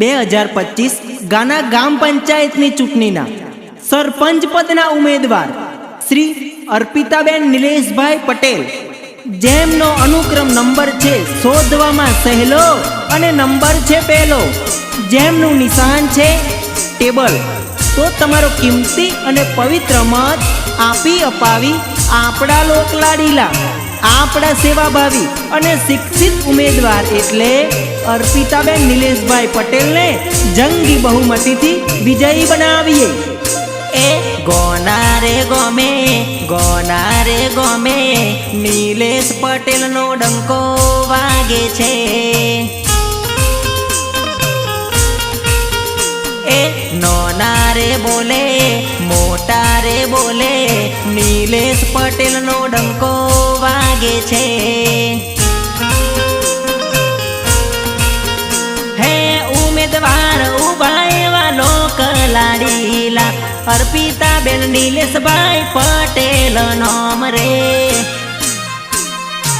બે હજાર પચીસ ગાના ગામ પંચાયતની ચૂંટણીના સરપંચ પદના ઉમેદવાર શ્રી અર્પિતાબેન નિલેશભાઈ પટેલ. જેમનો અનુક્રમ નંબર છે શોધવામાં સહેલો અને નંબર છે પહેલો. જેમનું નિશાન છે ટેબલ. તો તમારો કિંમતી અને પવિત્ર મત આપી અપાવી આપણા લોકલાડીલા, આપણા સેવાભાવી અને શિક્ષિત ઉમેદવાર એટલે અર્પિતાબેન નિલેશભાઈ પટેલને જંગી બહુમતીથી વિજયી બનાવીએ. એ ગોના રે ગોમે, ગોના રે ગોમે, નિલેશ પટેલનો ડંકો વાગે છે. એ નોના રે બોલે, મોટા રે બોલે, નિલેશ પટેલનો ડંકો વાગે છે. અર્પિતા બેન નિલેશભાઈ પટેલ નામ રે.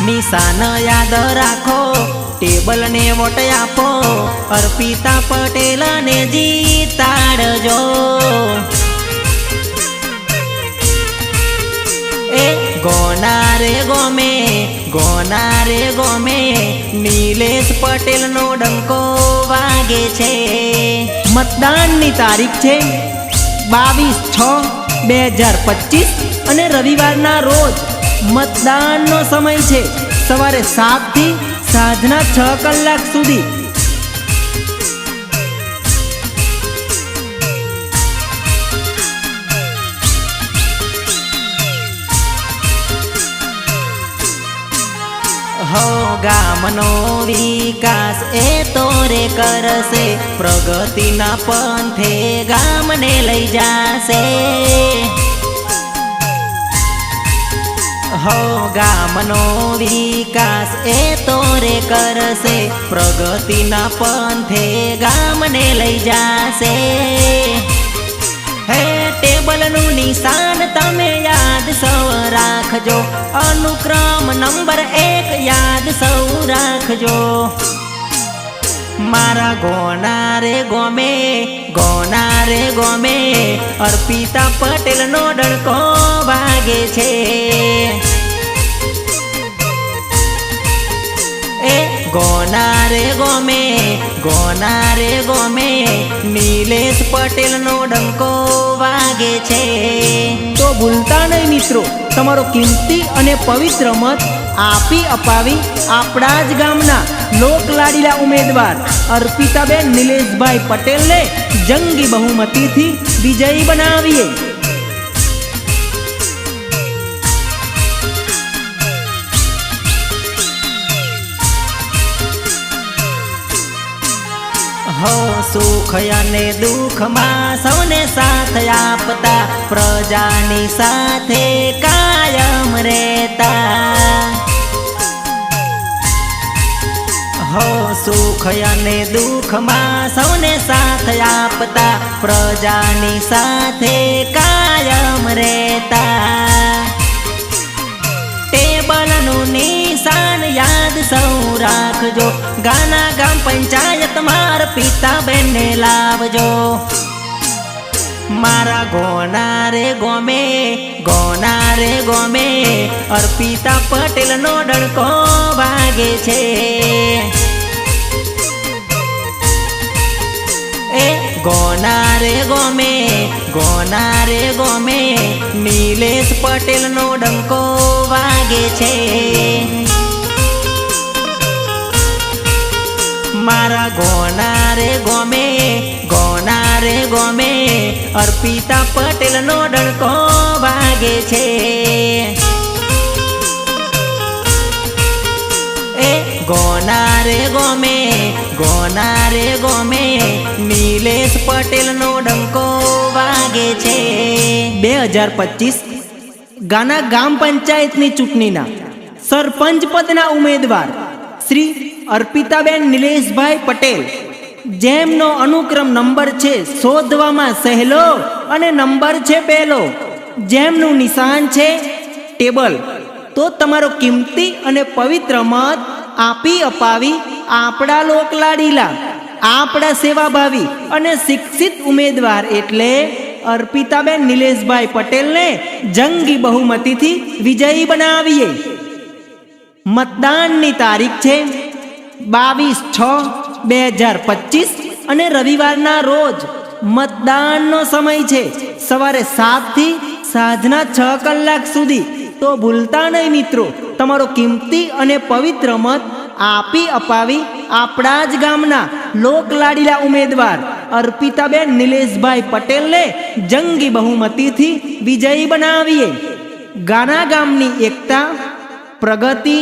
નિશાન યાદ રાખો ટેબલ ને વોટ આપો, અર્પિતા પટેલ ને જીતાડજો. એ ગોના રે ગોમે ગોના રે ગોમે, નિલેશ પટેલ નો ડંકો વાગે છે. મતદાનની તારીખ છે બાવીસ છ, બે હજાર પચીસ અને રવિવારના રોજ મતદાનનો સમય છે. સવારે સાતથી સાંજના છ કલાક સુધી હો ગામનો વિકાસ એ તોરે કરશે પ્રગતિના પંથે ગામને લઈ જાશે હો ગામનો વિકાસ એ તોરે કરશે પ્રગતિના પંથે ગામને લઈ જાશે હે ટેબલનું નિશાન તમે યાદ સૌ રાખજો. અનુક્રમ નંબર એક યાદ સૌ રાખજો. મારા ગોના રે ગોમે, ગોના રે ગોમે, અર્પિતા પટેલનો ડણકો વાગે છે. ગોના રે ગોમે, ગોના રે ગોમે, નિલેશ પટેલનો ડંકો વાગે છે. તો ભૂલતા નહીં મિત્રો, તમારો કિંમતી અને પવિત્ર મત આપી અપાવી આપણા જ ગામના લોકલાડીલા ઉમેદવાર અર્પિતાબેન નિલેશભાઈ પટેલને જંગી બહુમતીથી વિજયી બનાવીએ. હો સુખ દુઃખમાં સૌને સાથ આપતા, પ્રજાની સાથે કાયમ રહેતા. હો સુખ અને દુઃખમાં સૌને સાથ આપતા, પ્રજાની સાથે કાયમ રહેતા. ટેબલનું નિશાન યાદ સૌ રાખજો. ગાના ગામ પંચાયત માર પિતા બેનને લાવજો. મારા ગોના રે ગોમે, ગોના રે ગોમે, અર્પિતા પટેલનો ડણકો વાગે છે. ગોના રે ગોમે, ગોના રે ગોમે, નિલેશ પટેલનો ડંકો વાગે છે. મારા ગોના રે ગોમે, ગોના રે ગોમે, અર્પિતા પટેલનો ડંકો વાગે છે. ગોના રે ગોમે ગોના રે ગોમે. નિલેશ પટેલનો ડંકો વાગે છે. બે હજાર પચીસ ગાના ગામ પંચાયતની ચૂંટણીના સરપંચ પદના ઉમેદવાર શ્રી અર્પિતાબેન નિલેશભાઈ પટેલ, જેમનો અનુક્રમ નંબર છે શોધવામાં સહેલો અને નંબર છે પહેલો. જેમનું નિશાન છે ટેબલ. તો તમારો કિંમતી અને પવિત્ર મત આપી અપાવી આપણા લોકલાડીલા, આપણા સેવાભાવી અને શિક્ષિત ઉમેદવાર એટલે અર્પિતાબેન નિલેશભાઈ પટેલને જંગી બહુમતીથી વિજયી બનાવીએ. મતદાનની તારીખ છે બાવીસ છ બે હજાર પચીસ અને રવિવારના રોજ મતદાનનો સમય છે સવારે સાતથી સાંજના છ કલાક સુધી. તો ભૂલતા નહીં મિત્રો, તમારો કિંમતી અને પવિત્ર મત આપી અપાવી આપણા જ ગામના લોકલાડીલા ઉમેદવાર અર્પિતાબેન નિલેશભાઈ પટેલને જંગી બહુમતીથી વિજયી બનાવીએ. ગાના ગામની એકતા, પ્રગતિ,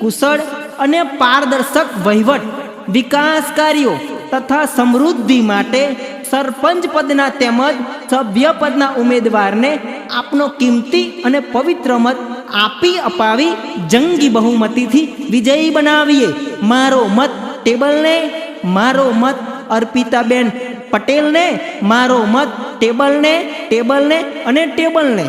કુશળ અને પારદર્શક વહીવટ, વિકાસ કાર્યો તથા સમૃદ્ધિ માટે સરપંચ પદના તેમજ સભ્ય પદના ઉમેદવારને આપનો કિંમતી અને પવિત્ર મત આપી અપાવી જંગી બહુમતીથી વિજયી બનાવીએ. મારો મત ટેબલને, મારો મત અર્પિતાબેન પટેલને, મારો મત ટેબલને ટેબલને અને ટેબલને.